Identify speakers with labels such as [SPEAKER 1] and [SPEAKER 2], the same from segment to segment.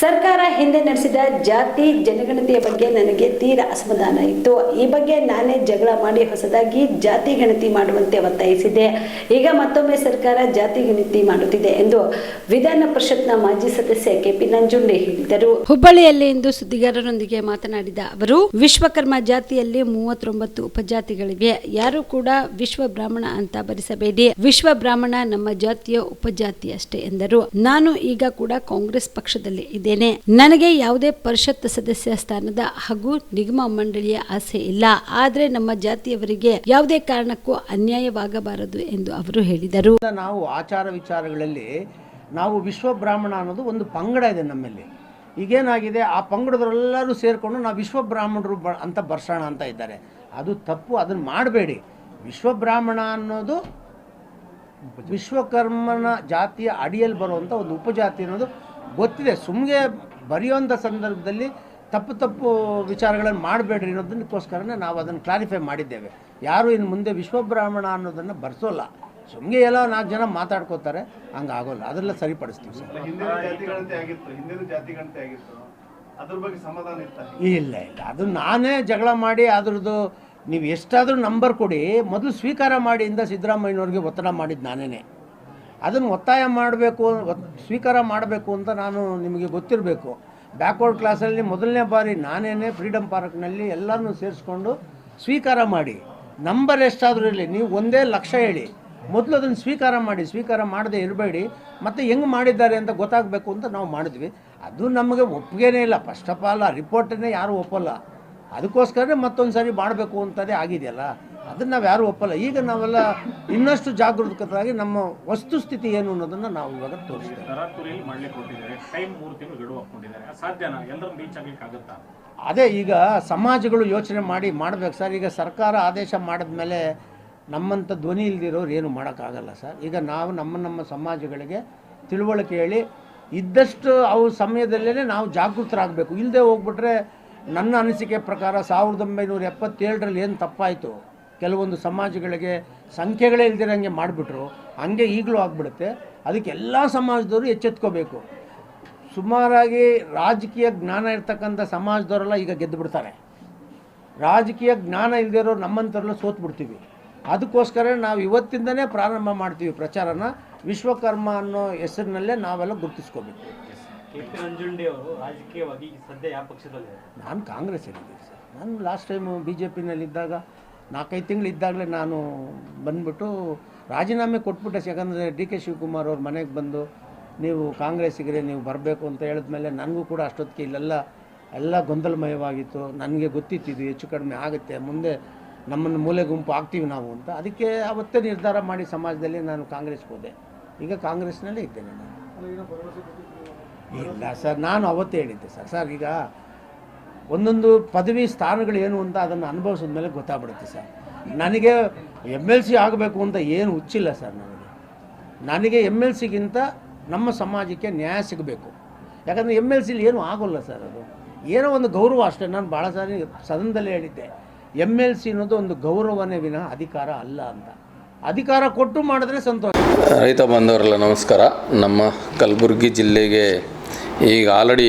[SPEAKER 1] ಸರ್ಕಾರ ಹಿಂದೆ ನಡೆಸಿದ ಜಾತಿ ಜನಗಣತಿಯ ಬಗ್ಗೆ ನನಗೆ ತೀರಾ ಅಸಮಾಧಾನ ಇತ್ತು. ಈ ಬಗ್ಗೆ ನಾನೇ ಜಗಳ ಮಾಡಿ ಹೊಸದಾಗಿ ಜಾತಿ ಗಣತಿ ಮಾಡುವಂತೆ ಒತ್ತಾಯಿಸಿದೆ ಈಗ ಮತ್ತೊಮ್ಮೆ ಸರ್ಕಾರ ಜಾತಿ ಗಣತಿ ಮಾಡುತ್ತಿದೆ ಎಂದು ವಿಧಾನ ಪರಿಷತ್ನ ಮಾಜಿ ಸದಸ್ಯ ಕೆಪಿ ನಂಜುಂಡೆ ಹೇಳಿದರು. ಹುಬ್ಬಳ್ಳಿಯಲ್ಲಿ ಇಂದು ಸುದ್ದಿಗಾರರೊಂದಿಗೆ ಮಾತನಾಡಿದ ಅವರು, ವಿಶ್ವಕರ್ಮ ಜಾತಿಯಲ್ಲಿ ಮೂವತ್ತೊಂಬತ್ತು ಉಪಜಾತಿಗಳಿವೆ. ಯಾರು ಕೂಡ ವಿಶ್ವ ಬ್ರಾಹ್ಮಣ ಅಂತ ಭರಿಸಬೇಡಿ ವಿಶ್ವ ಬ್ರಾಹ್ಮಣ ನಮ್ಮ ಜಾತಿಯ ಉಪಜಾತಿ ಅಷ್ಟೇ ಎಂದರು. ನಾನು ಈಗ ಕೂಡ ಕಾಂಗ್ರೆಸ್ ಪಕ್ಷದಲ್ಲಿ ಇದ್ದೇನೆ ನನಗೆ ಯಾವುದೇ ಪರಿಷತ್ ಸದಸ್ಯ ಸ್ಥಾನದ ಹಾಗೂ ನಿಗಮ ಮಂಡಳಿಯ ಆಸೆ ಇಲ್ಲ. ಆದರೆ ನಮ್ಮ ಜಾತಿಯವರಿಗೆ ಯಾವುದೇ ಕಾರಣಕ್ಕೂ ಅನ್ಯಾಯವಾಗಬಾರದು ಎಂದು ಅವರು ಹೇಳಿದರು.
[SPEAKER 2] ನಾವು ಆಚಾರ ವಿಚಾರಗಳಲ್ಲಿ ನಾವು ವಿಶ್ವ ಬ್ರಾಹ್ಮಣ ಅನ್ನೋದು ಒಂದು ಪಂಗಡ ಇದೆ ನಮ್ಮಲ್ಲಿ. ಈಗೇನಾಗಿದೆ, ಆ ಪಂಗಡದವರೆಲ್ಲರೂ ಸೇರಿಕೊಂಡು ನಾವು ವಿಶ್ವ ಬ್ರಾಹ್ಮಣರು ಬ ಅಂತ ಬರ್ಸೋಣ ಅಂತ ಇದ್ದಾರೆ. ಅದು ತಪ್ಪು, ಅದನ್ನು ಮಾಡಬೇಡಿ. ವಿಶ್ವ ಬ್ರಾಹ್ಮಣ ಅನ್ನೋದು ವಿಶ್ವಕರ್ಮನ ಜಾತಿಯ ಅಡಿಯಲ್ಲಿ ಬರುವಂಥ ಒಂದು ಉಪಜಾತಿ ಅನ್ನೋದು ಗೊತ್ತಿದೆ. ಸುಮ್ಮನೆ ಬರೆಯೋಂಥ ಸಂದರ್ಭದಲ್ಲಿ ತಪ್ಪು ತಪ್ಪು ವಿಚಾರಗಳನ್ನು ಮಾಡಬೇಡ್ರಿ ಅನ್ನೋದನ್ನಕ್ಕೋಸ್ಕರನೇ ನಾವು ಅದನ್ನು ಕ್ಲಾರಿಫೈ ಮಾಡಿದ್ದೇವೆ. ಯಾರು ಇನ್ನು ಮುಂದೆ ವಿಶ್ವಬ್ರಾಹ್ಮಣ ಅನ್ನೋದನ್ನು ಬರ್ಸೋಲ್ಲ. ಸುಮ್ಮನೆ ಎಲ್ಲ ನಾಲ್ಕು ಜನ ಮಾತಾಡ್ಕೋತಾರೆ ಹಂಗೆ ಆಗೋಲ್ಲ ಅದೆಲ್ಲ ಸರಿಪಡಿಸ್ತೀವಿ ಸರ್. ಇಲ್ಲ ಇಲ್ಲ. ಅದು ನಾನೇ ಜಗಳ ಮಾಡಿ ಅದ್ರದ್ದು ನೀವು ಎಷ್ಟಾದರೂ ನಂಬರ್ ಕೊಡಿ. ಮೊದಲು ಸ್ವೀಕಾರ ಮಾಡಿ ಇಂದ ಸಿದ್ದರಾಮಯ್ಯನವ್ರಿಗೆ ಒತ್ತಡ ಮಾಡಿದ್ದು ನಾನೇ ಅದನ್ನು ಒತ್ತಾಯ ಮಾಡಬೇಕು ಸ್ವೀಕಾರ ಮಾಡಬೇಕು ಅಂತ ನಾನು ನಿಮಗೆ ಗೊತ್ತಿರಬೇಕು. ಬ್ಯಾಕ್ವರ್ಡ್ ಕ್ಲಾಸಲ್ಲಿ ಮೊದಲನೇ ಬಾರಿ ನಾನೇ ಫ್ರೀಡಮ್ ಪಾರ್ಕ್ನಲ್ಲಿ ಎಲ್ಲರನ್ನೂ ಸೇರಿಸ್ಕೊಂಡು ಸ್ವೀಕಾರ ಮಾಡಿ. ನಂಬರ್ ಎಷ್ಟಾದರೂ ಇರಲಿ, ನೀವು ಒಂದೇ ಲಕ್ಷ ಹೇಳಿ. ಮೊದಲು ಅದನ್ನು ಸ್ವೀಕಾರ ಮಾಡಿ, ಸ್ವೀಕಾರ ಮಾಡದೆ ಇರಬೇಡಿ. ಮತ್ತು ಹೆಂಗೆ ಮಾಡಿದ್ದಾರೆ ಅಂತ ಗೊತ್ತಾಗಬೇಕು ಅಂತ ನಾವು ಮಾಡಿದ್ವಿ. ಅದು ನಮಗೆ ಒಪ್ಪಿಗೆನೇ ಇಲ್ಲ. ಫಸ್ಟ್ ಆಫ್ ಆಲ್ ಆ ರಿಪೋರ್ಟನ್ನೇ ಯಾರೂ ಒಪ್ಪಲ್ಲ. ಅದಕ್ಕೋಸ್ಕರನೇ ಮತ್ತೊಂದು ಸಾರಿ ಮಾಡಬೇಕು ಅಂತಲೇ ಆಗಿದೆಯಲ್ಲ. ಅದನ್ನು ನಾವು ಯಾರೂ ಒಪ್ಪಲ್ಲ. ಈಗ ನಾವೆಲ್ಲ ಇನ್ನಷ್ಟು ಜಾಗೃತರಾಗಿ ನಮ್ಮ ವಸ್ತುಸ್ಥಿತಿ ಏನು ಅನ್ನೋದನ್ನು ನಾವು ಇವಾಗ ತೋರಿಸ್ತೇವೆ
[SPEAKER 3] ಅದೇ
[SPEAKER 2] ಈಗ ಸಮಾಜಗಳು ಯೋಚನೆ ಮಾಡಿ ಮಾಡಬೇಕು ಸರ್. ಈಗ ಸರ್ಕಾರ ಆದೇಶ ಮಾಡಿದ್ಮೇಲೆ ನಮ್ಮಂಥ ಧ್ವನಿ ಇಲ್ದಿರೋರು ಏನು ಮಾಡೋಕ್ಕಾಗಲ್ಲ ಸರ್. ಈಗ ನಾವು ನಮ್ಮ ನಮ್ಮ ಸಮಾಜಗಳಿಗೆ ತಿಳುವಳಿಕೆ ಹೇಳಿ ಇದ್ದಷ್ಟು ಅವು ಸಮಯದಲ್ಲೇ ನಾವು ಜಾಗೃತರಾಗಬೇಕು. ಇಲ್ಲದೆ ಹೋಗ್ಬಿಟ್ರೆ ನನ್ನ ಅನಿಸಿಕೆ ಪ್ರಕಾರ ಸಾವಿರದ ಒಂಬೈನೂರ ಎಪ್ಪತ್ತೇಳರಲ್ಲಿ ಏನು ತಪ್ಪಾಯಿತು? ಕೆಲವೊಂದು ಸಮಾಜಗಳಿಗೆ ಸಂಖ್ಯೆಗಳೇ ಇಲ್ದಿರಂಗೆ ಮಾಡಿಬಿಟ್ರು ಹಂಗೆ ಈಗಲೂ ಆಗಿಬಿಡುತ್ತೆ. ಅದಕ್ಕೆ ಎಲ್ಲ ಸಮಾಜದವರು ಎಚ್ಚೆತ್ಕೋಬೇಕು. ಸುಮಾರಾಗಿ ರಾಜಕೀಯ ಜ್ಞಾನ ಇರ್ತಕ್ಕಂಥ ಸಮಾಜದವರೆಲ್ಲ ಈಗ ಗೆದ್ದು ಬಿಡ್ತಾರೆ ರಾಜಕೀಯ ಜ್ಞಾನ ಇಲ್ಲದಿರೋ ನಮ್ಮಂಥವ್ರೆಲ್ಲ ಸೋತ್ಬಿಡ್ತೀವಿ. ಅದಕ್ಕೋಸ್ಕರ ನಾವು ಇವತ್ತಿಂದನೇ ಪ್ರಾರಂಭ ಮಾಡ್ತೀವಿ ಪ್ರಚಾರನ. ವಿಶ್ವಕರ್ಮ ಅನ್ನೋ ಹೆಸರಿನಲ್ಲೇ ನಾವೆಲ್ಲ ಗುರುತಿಸ್ಕೋಬೇಕು.
[SPEAKER 4] ಕೆ ಪಿ ಅವರು ರಾಜಕೀಯವಾಗಿ ಸದ್ಯ ಯಾವ ಪಕ್ಷದಲ್ಲಿ
[SPEAKER 2] ನಾನು ಕಾಂಗ್ರೆಸ್ ಇದ್ದೀನಿ ಸರ್. ನಾನು ಲಾಸ್ಟ್ ಟೈಮು ಬಿ ಜೆ ಪಿನಲ್ಲಿದ್ದಾಗ ನಾಲ್ಕೈದು ತಿಂಗಳಿದ್ದಾಗಲೇ ನಾನು ಬಂದ್ಬಿಟ್ಟು ರಾಜೀನಾಮೆ ಕೊಟ್ಬಿಟ್ಟೆ ಯಾಕಂದರೆ ಡಿ ಕೆ ಶಿವಕುಮಾರ್ ಅವ್ರ ಮನೆಗೆ ಬಂದು ನೀವು ಕಾಂಗ್ರೆಸ್ಸಿಗೆ ನೀವು ಬರಬೇಕು ಅಂತ ಹೇಳಿದ ಮೇಲೆ ನನಗೂ ಕೂಡ ಅಷ್ಟೊತ್ತಿಗೆ ಇಲ್ಲೆಲ್ಲ ಎಲ್ಲ ಗೊಂದಲಮಯವಾಗಿತ್ತು. ನನಗೆ ಗೊತ್ತಿತ್ತು ಇದು ಹೆಚ್ಚು ಕಡಿಮೆ ಆಗುತ್ತೆ ಮುಂದೆ ನಮ್ಮನ್ನು ಮೂಲೆ ಗುಂಪು ಆಗ್ತೀವಿ ನಾವು ಅಂತ. ಅದಕ್ಕೆ ಅವತ್ತೇ ನಿರ್ಧಾರ ಮಾಡಿ ಸಮಾಜದಲ್ಲಿ ನಾನು ಕಾಂಗ್ರೆಸ್ಗೆ ಹೋದೆ. ಈಗ ಕಾಂಗ್ರೆಸ್ನಲ್ಲೇ ಇದ್ದೇನೆ ನಾನು. ಇಲ್ಲ ಸರ್ ನಾನು ಅವತ್ತೇ ಹೇಳಿದ್ದೆ ಸರ್. ಸರ್ ಈಗ ಒಂದೊಂದು ಪದವಿ ಸ್ಥಾನಗಳು ಏನು ಅಂತ ಅದನ್ನು ಅನುಭವಿಸಿದ ಮೇಲೆ ಗೊತ್ತಾಗ್ಬಿಡುತ್ತೆ ಸರ್. ನನಗೆ ಎಂ ಎಲ್ ಸಿ ಆಗಬೇಕು ಅಂತ ಏನು ಹುಚ್ಚಿಲ್ಲ ಸರ್ ನನಗೆ. ನನಗೆ ಎಂ ಎಲ್ ಸಿಗಿಂತ ನಮ್ಮ ಸಮಾಜಕ್ಕೆ ನ್ಯಾಯ ಸಿಗಬೇಕು. ಯಾಕಂದರೆ ಎಂ ಎಲ್ ಸಿಲಿ ಏನೂ ಆಗೋಲ್ಲ ಸರ್ ಅದು. ಏನೋ ಒಂದು ಗೌರವ ಅಷ್ಟೇ. ನಾನು ಭಾಳ ಸಾರಿ ಸದನದಲ್ಲೇ ಹೇಳಿದ್ದೆ. ಎಂ ಎಲ್ ಸಿ ಅನ್ನೋದು ಒಂದು ಗೌರವನೇ ವಿನಃ ಅಧಿಕಾರ ಅಲ್ಲ ಅಂತ. ಅಧಿಕಾರ ಕೊಟ್ಟು ಮಾಡಿದ್ರೆ ಸಂತೋಷ.
[SPEAKER 5] ರೈತ ಬಂದವರೆಲ್ಲ ನಮಸ್ಕಾರ. ನಮ್ಮ ಕಲಬುರಗಿ ಜಿಲ್ಲೆಗೆ ಈಗ ಆಲ್ರೆಡಿ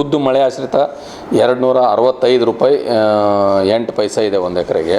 [SPEAKER 5] ಉದ್ದು ಮಳೆ ಆಶ್ರಿತ ಎರಡು ನೂರ ಅರವತ್ತೈದು ರೂಪಾಯಿ ಎಂಟು ಪೈಸೆ ಇದೆ ಒಂದು ಎಕರೆಗೆ.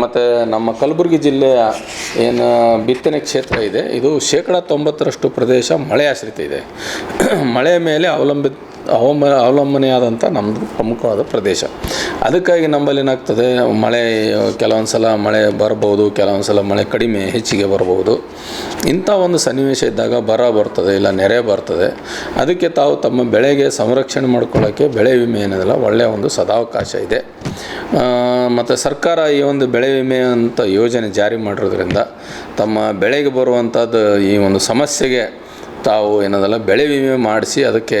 [SPEAKER 5] ಮತ್ತು ನಮ್ಮ ಕಲಬುರಗಿ ಜಿಲ್ಲೆಯ ಏನು, ಬಿತ್ತನೆ ಕ್ಷೇತ್ರ ಇದೆ. ಇದು ಶೇಕಡ ತೊಂಬತ್ತರಷ್ಟು ಪ್ರದೇಶ ಮಳೆ ಆಶ್ರಿತ ಇದೆ. ಮಳೆ ಮೇಲೆ ಅವಲಂಬಿತ ಅವಮ ಅವಲಂಬನೆಯಾದಂಥ ನಮ್ಮದು ಪ್ರಮುಖವಾದ ಪ್ರದೇಶ. ಅದಕ್ಕಾಗಿ ನಮ್ಮಲ್ಲಿ ಏನಾಗ್ತದೆ, ಮಳೆ ಕೆಲವೊಂದು ಸಲ ಮಳೆ ಬರ್ಬೋದು ಕೆಲವೊಂದು ಸಲ ಮಳೆ ಕಡಿಮೆ ಹೆಚ್ಚಿಗೆ ಬರಬಹುದು ಇಂಥ ಒಂದು ಸನ್ನಿವೇಶ ಇದ್ದಾಗ ಬರ ಬರ್ತದೆ, ಇಲ್ಲ ನೆರೆ ಬರ್ತದೆ. ಅದಕ್ಕೆ ತಾವು ತಮ್ಮ ಬೆಳೆಗೆ ಸಂರಕ್ಷಣೆ ಮಾಡ್ಕೊಳ್ಳೋಕ್ಕೆ ಬೆಳೆ ವಿಮೆ ಏನಿದೆಲ್ಲ ಒಳ್ಳೆಯ ಒಂದು ಸದಾವಕಾಶ ಇದೆ. ಮತ್ತು ಸರ್ಕಾರ ಈ ಒಂದು ಬೆಳೆ ವಿಮೆ ಅಂತ ಯೋಜನೆ ಜಾರಿ ಮಾಡಿರೋದ್ರಿಂದ ತಮ್ಮ ಬೆಳೆಗೆ ಬರುವಂಥದ್ದು ಈ ಒಂದು ಸಮಸ್ಯೆಗೆ ತಾವು ಏನದಲ್ಲ ಬೆಳೆ ವಿಮೆ ಮಾಡಿಸಿ ಅದಕ್ಕೆ